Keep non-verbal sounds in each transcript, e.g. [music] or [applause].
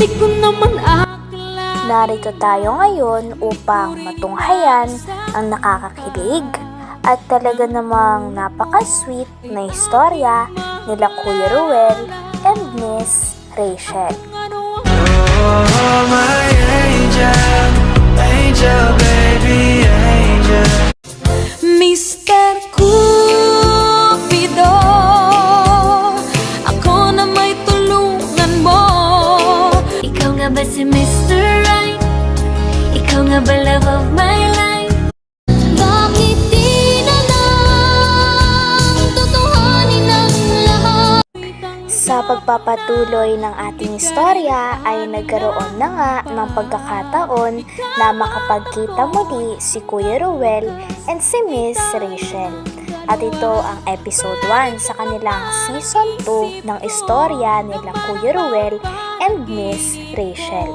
Hindi ko naman akala Narito tayo ngayon upang matunghayan ang nakakakilig at talaga namang napaka-sweet na istorya nila Kuya Ruel and Miss Rachel. ano Oh, my pagpapatuloy ng ating istorya ay nagkaroon na nga ng pagkakataon na makapagkita muli si Kuya Ruel and si Miss Rachel. At ito ang episode 1 sa kanilang season 2 ng istorya nila Kuya Ruel and Miss Rachel.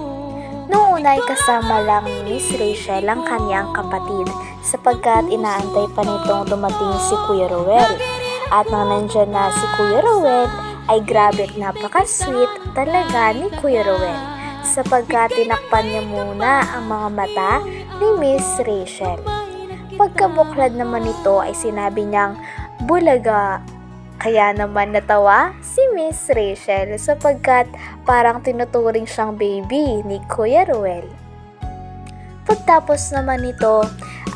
Noong una ay kasama lang ni Miss Rachel ang kanyang kapatid sapagkat inaantay pa nitong dumating si Kuya Ruel. At nang nandyan na si Kuya Ruel, ay grabe napaka-sweet talaga ni Kuya Ruel sapagkat tinakpan niya muna ang mga mata ni Miss Rachel. Pagkabuklad naman nito ay sinabi niyang bulaga. Kaya naman natawa si Miss Rachel sapagkat parang tinuturing siyang baby ni Kuya Ruel. Pagtapos naman nito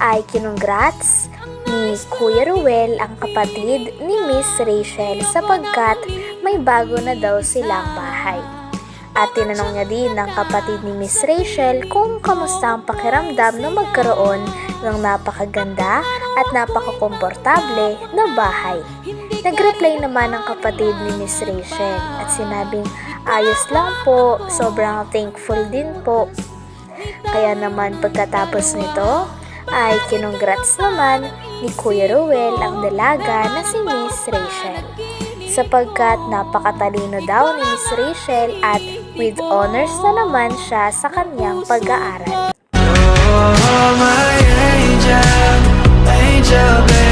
ay kinongrats ni Kuya Ruel ang kapatid ni Miss Rachel sapagkat may bago na daw silang bahay. At tinanong niya din ng kapatid ni Miss Rachel kung kamusta ang pakiramdam na magkaroon ng napakaganda at napakakomportable na bahay. Nag-reply naman ang kapatid ni Miss Rachel at sinabing ayos lang po, sobrang thankful din po. Kaya naman pagkatapos nito ay kinongrats naman ni Kuya Ruel ang dalaga na si Miss Rachel. Sapagkat napakatalino daw ni Miss Rachel at with honors na naman siya sa kanyang pag-aaral. Oh, my angel, angel, baby,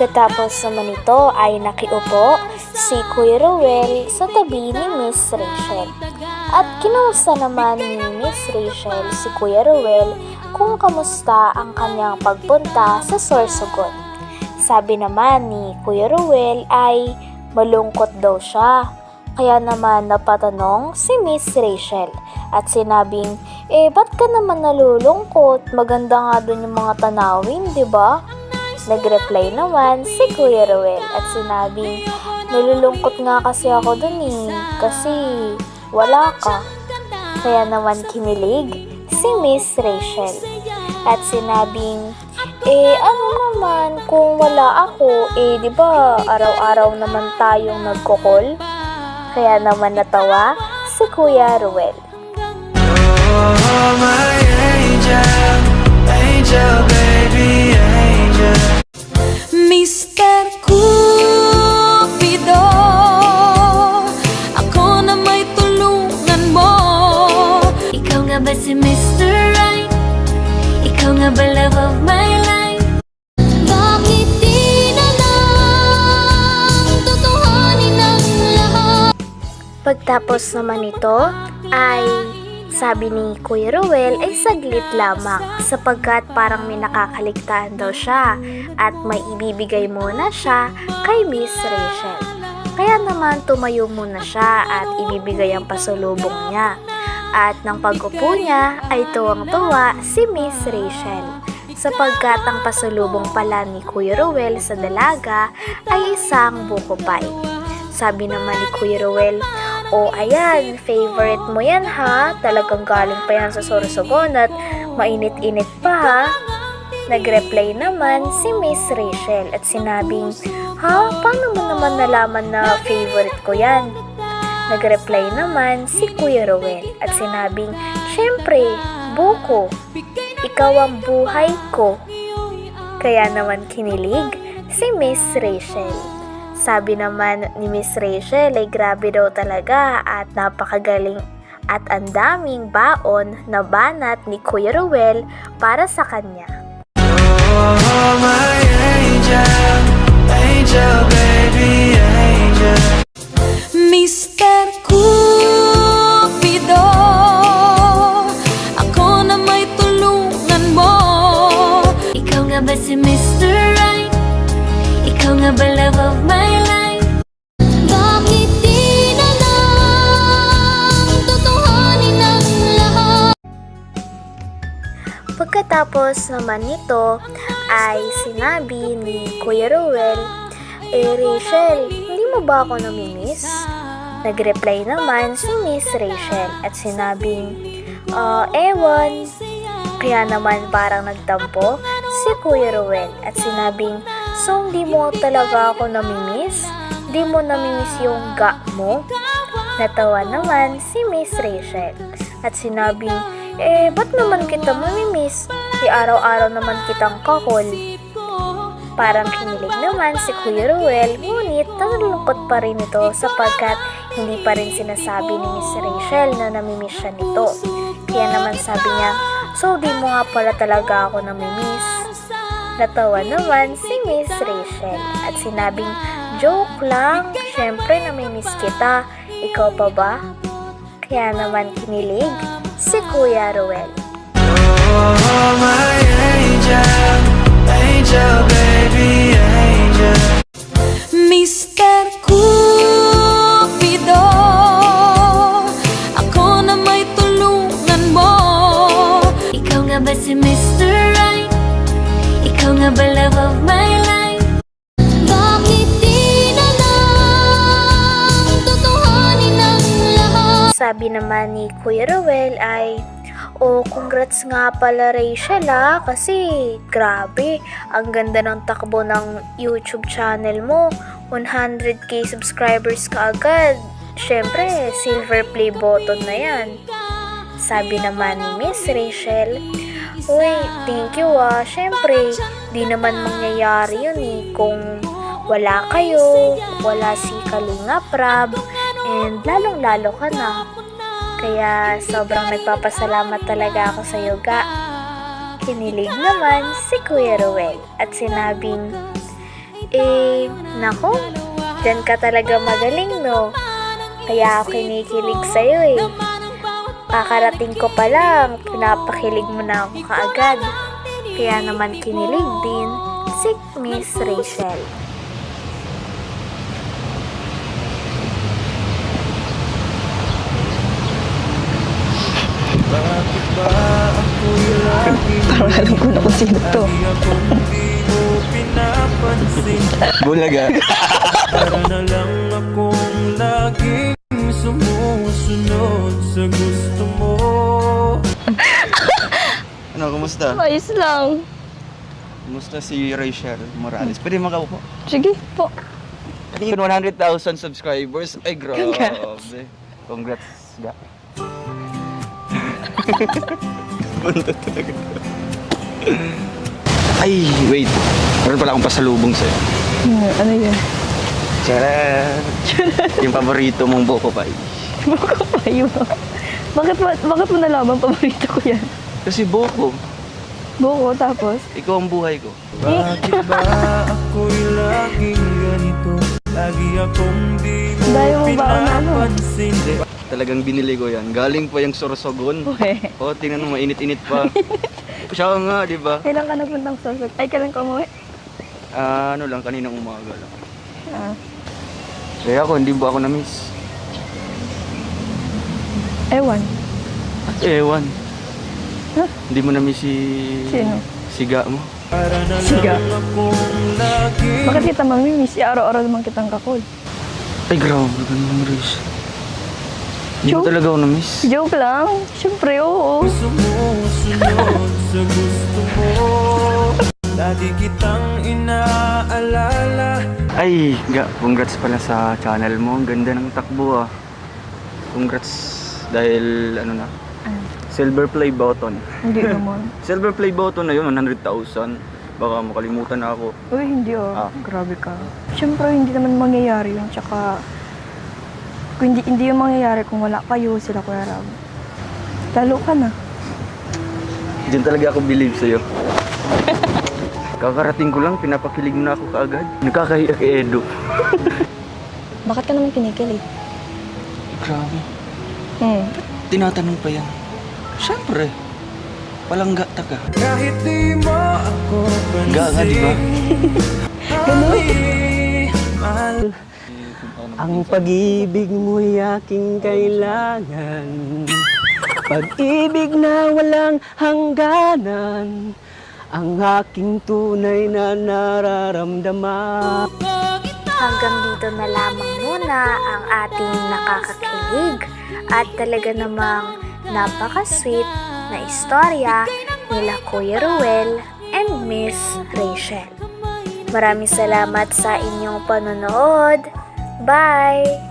Pagkatapos naman nito ay nakiupo si Kuya Ruel sa tabi ni Miss Rachel. At kinusta naman ni Miss Rachel si Kuya Ruel kung kamusta ang kanyang pagpunta sa Sorsogon. Sabi naman ni Kuya Ruel ay malungkot daw siya. Kaya naman napatanong si Miss Rachel at sinabing, eh ba't ka naman nalulungkot? Maganda nga dun yung mga tanawin, di ba? Nag-reply naman si Kuya Ruel at sinabing, nalulungkot nga kasi ako dun eh, kasi wala ka. Kaya naman kinilig si Miss Rachel at sinabing, eh ano naman kung wala ako, eh di ba araw-araw naman tayong nagkukol? Kaya naman natawa si Kuya Ruel. Oh, my angel, angel, baby, angel. Ikaw nga ba love of my life? Bakit di na lang Tutuhanin ang lahat? Pagtapos naman nito ay sabi ni Kuya Ruel ay saglit lamang sapagkat parang may nakakaligtaan daw siya at may ibibigay muna siya kay Miss Rachel. Kaya naman tumayo muna siya at ibibigay ang pasulubong niya. At nang pag-upo niya ay tuwang-tuwa si Miss Rachel sapagkat ang pasulubong pala ni Kuya Ruel sa dalaga ay isang buko pie. Sabi naman ni Kuya Ruel, O ayan, favorite mo yan ha. Talagang galing pa yan sa Sorsogon at mainit-init pa ha. Nag-reply naman si Miss Rachel at sinabing, Ha? Paano mo naman nalaman na favorite ko yan? Nag-reply naman si Kuya Rowel at sinabing, Siyempre, buko. Ikaw ang buhay ko. Kaya naman kinilig si Miss Rachel. Sabi naman ni Miss Rachel ay grabe daw talaga at napakagaling at ang daming baon na banat ni Kuya Ruel para sa kanya. Oh, my angel, angel, Pagkatapos naman nito ay sinabi ni Kuya Ruel, Eh Rachel, hindi mo ba ako namimiss? Nagreply naman si Miss Rachel at sinabing, Ah, ewan. Kaya naman parang nagtampo si Kuya Ruel at sinabing, So hindi mo talaga ako namimiss? Di mo namimiss yung ga mo? Natawa naman si Miss Rachel at sinabing, eh, ba't naman kita mamimiss? Di araw-araw naman kitang kakol. Parang kinilig naman si Kuya Ruel, ngunit nalulungkot pa rin ito sapagkat hindi pa rin sinasabi ni Miss Rachel na namimiss siya nito. Kaya naman sabi niya, so di mo nga pala talaga ako namimiss. Natawa naman si Miss Rachel at sinabing, joke lang, syempre namimiss kita, ikaw pa ba? Kaya naman kinilig si Kuya Ruel. Oh, my angel, angel, baby, angel. Mr. Cupido Ako na may tulungan mo Ikaw nga ba si Mr. Right? Ikaw nga ba love of my Sabi naman ni Kuya Ruel ay, Oh, congrats nga pala Rachel ah, kasi grabe, ang ganda ng takbo ng YouTube channel mo. 100k subscribers ka agad. Syempre, silver play button na yan. Sabi naman ni Miss Rachel, Uy, thank you ah. Syempre, di naman mangyayari yun eh kung wala kayo, wala si Kalinga Prab, and lalong-lalo ka na. Kaya sobrang nagpapasalamat talaga ako sa yoga. Kinilig naman si Kuya Ruel at sinabing, Eh, nako, dyan ka talaga magaling no. Kaya ako kinikilig sa'yo eh. Kakarating ko pa lang, pinapakilig mo na ako kaagad. Kaya naman kinilig din si Miss Rachel. Bakit ba ako'y laging Parang alam ko na kung sino to. Bulaga. Para na lang akong laging sumusunod sa gusto mo Ano, kumusta? Ayos lang. Kumusta si Rachel Morales? Pwede makaupo. Sige po. Yun, 100,000 subscribers. Ay, grabe. Congrats. Congrats, ga. Punta talaga. Ay, wait. Meron pala akong pasalubong sa'yo. Hmm, ano yun? Charan! Yung paborito mong buko pa. Buko pa yun. Bakit, ba, bakit mo nalaman paborito ko yan? Kasi buko. Buko, tapos? Ikaw ang buhay ko. Bakit ba ako'y Lagi akong di mo ano? pinapansin [laughs] Talagang binili ko yan. Galing pa yung Sorsogon. Okay. Oh, tingnan mo, mainit-init pa. [laughs] Siya nga, di ba? Kailan ka nagpuntang sosok? Ay, kailan ka umuwi? Ah, ano lang, kaninang umaga lang. Ah. Kaya ako, hindi ba ako na-miss? Ewan. Ewan. Huh? Hindi mo na-miss si... Sino? Siga mo? Siga. Bakit kita mamimiss? Araw-araw naman kitang kakol. Ay, grabe ka naman, Riz. Hindi ko talaga ako na-miss. Joke lang. Siyempre, oo. sumusunod sa gusto mo Lagi kitang inaalala Ay, ga, congrats pala sa channel mo. Ang ganda ng takbo ah. Congrats dahil ano na, Ah, silver play button. Hindi [laughs] naman. Silver play button na yun, 100,000. Baka makalimutan na ako. Uy, hindi oh. Ah. Grabe ka. Siyempre, hindi naman mangyayari yun. Tsaka, kung hindi, hindi yung mangyayari kung wala kayo, sila Kuya Rab. Lalo ka na. Diyan talaga ako believe sa'yo. Kakarating ko lang, pinapakilig mo na ako kaagad. Nakakahiya kay Edo. [laughs] Bakit ka naman kinikilig? Grabe. Hmm. Tinatanong pa yan. Siyempre. Palangga ka. Kahit di mo ako pansin. Gaga, di ba? Ganun. Ang pag-ibig mo'y aking kailangan Pag-ibig na walang hangganan Ang aking tunay na nararamdaman Hanggang dito na lamang muna ang ating nakakakilig at talaga namang napaka-sweet na istorya nila Kuya Ruel and Miss Rachel. Maraming salamat sa inyong panonood. Bye!